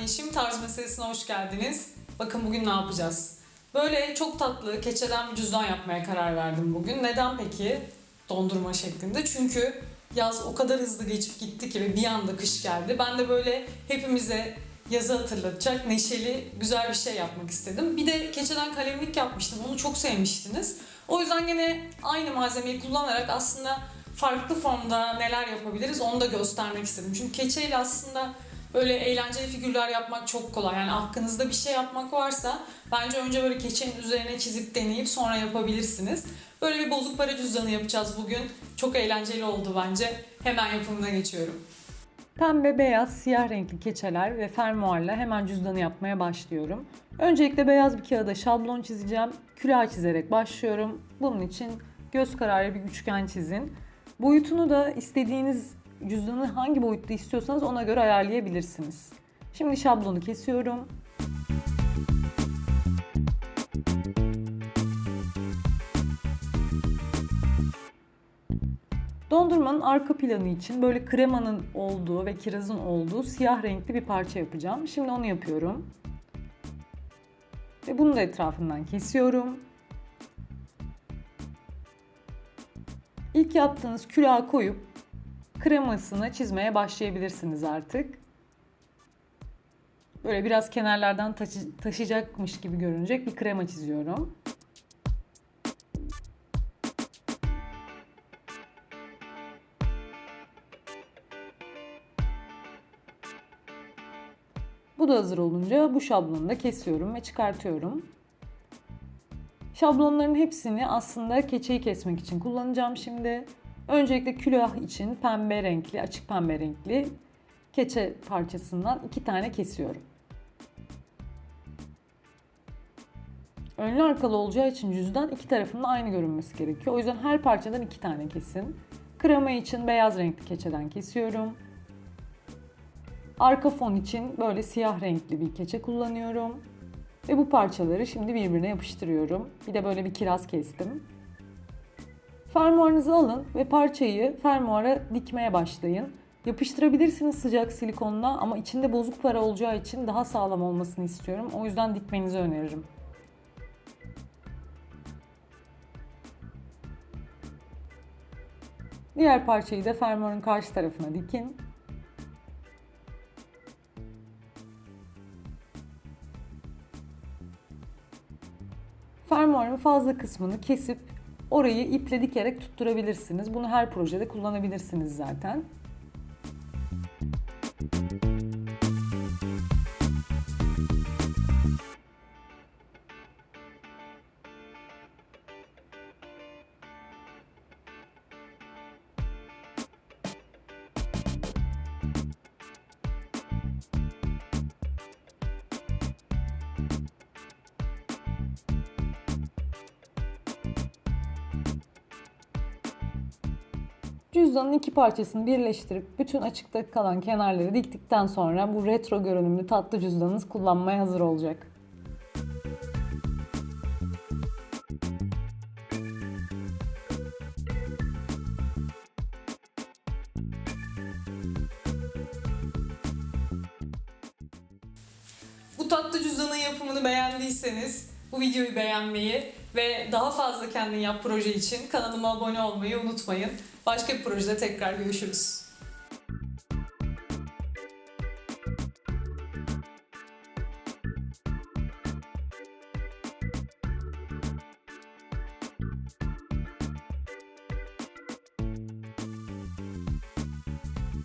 Yeşim. Tarz meselesine hoş geldiniz. Bakın bugün ne yapacağız? Böyle çok tatlı keçeden bir cüzdan yapmaya karar verdim bugün. Neden peki? Dondurma şeklinde. Çünkü yaz o kadar hızlı geçip gitti ki bir anda kış geldi. Ben de böyle hepimize yazı hatırlatacak neşeli güzel bir şey yapmak istedim. Bir de keçeden kalemlik yapmıştım. Onu çok sevmiştiniz. O yüzden gene aynı malzemeyi kullanarak aslında farklı formda neler yapabiliriz onu da göstermek istedim. Çünkü keçeyle aslında böyle eğlenceli figürler yapmak çok kolay. Yani aklınızda bir şey yapmak varsa bence önce böyle keçenin üzerine çizip deneyip sonra yapabilirsiniz. Böyle bir bozuk para cüzdanı yapacağız bugün. Çok eğlenceli oldu bence. Hemen yapımına geçiyorum. Pembe, beyaz, siyah renkli keçeler ve fermuarla hemen cüzdanı yapmaya başlıyorum. Öncelikle beyaz bir kağıda şablon çizeceğim. Külah çizerek başlıyorum. Bunun için göz kararı bir üçgen çizin. Boyutunu da istediğiniz cüzdanı hangi boyutta istiyorsanız ona göre ayarlayabilirsiniz. Şimdi şablonu kesiyorum. Dondurmanın arka planı için böyle kremanın olduğu ve kirazın olduğu siyah renkli bir parça yapacağım. Şimdi onu yapıyorum. Ve bunu da etrafından kesiyorum. İlk yaptığınız külaha koyup kremasını çizmeye başlayabilirsiniz artık. Böyle biraz kenarlardan taşı- taşıyacakmış gibi görünecek bir krema çiziyorum. Bu da hazır olunca bu şablonu da kesiyorum ve çıkartıyorum. Şablonların hepsini aslında keçeyi kesmek için kullanacağım şimdi. Öncelikle külah için pembe renkli, açık pembe renkli keçe parçasından iki tane kesiyorum. Önlü arkalı olacağı için cüzdan iki tarafında aynı görünmesi gerekiyor. O yüzden her parçadan iki tane kesin. Krema için beyaz renkli keçeden kesiyorum. Arka fon için böyle siyah renkli bir keçe kullanıyorum. Ve bu parçaları şimdi birbirine yapıştırıyorum. Bir de böyle bir kiraz kestim. Fermuarınızı alın ve parçayı fermuara dikmeye başlayın. Yapıştırabilirsiniz sıcak silikonla ama içinde bozuk para olacağı için daha sağlam olmasını istiyorum. O yüzden dikmenizi öneririm. Diğer parçayı da fermuarın karşı tarafına dikin. Fermuarın fazla kısmını kesip orayı iple dikerek tutturabilirsiniz. Bunu her projede kullanabilirsiniz zaten. Cüzdanın iki parçasını birleştirip bütün açıkta kalan kenarları diktikten sonra bu retro görünümlü tatlı cüzdanınız kullanmaya hazır olacak. Bu tatlı cüzdanın yapımını beğendiyseniz bu videoyu beğenmeyi ve daha fazla kendin yap proje için kanalıma abone olmayı unutmayın. Başka bir projede tekrar görüşürüz.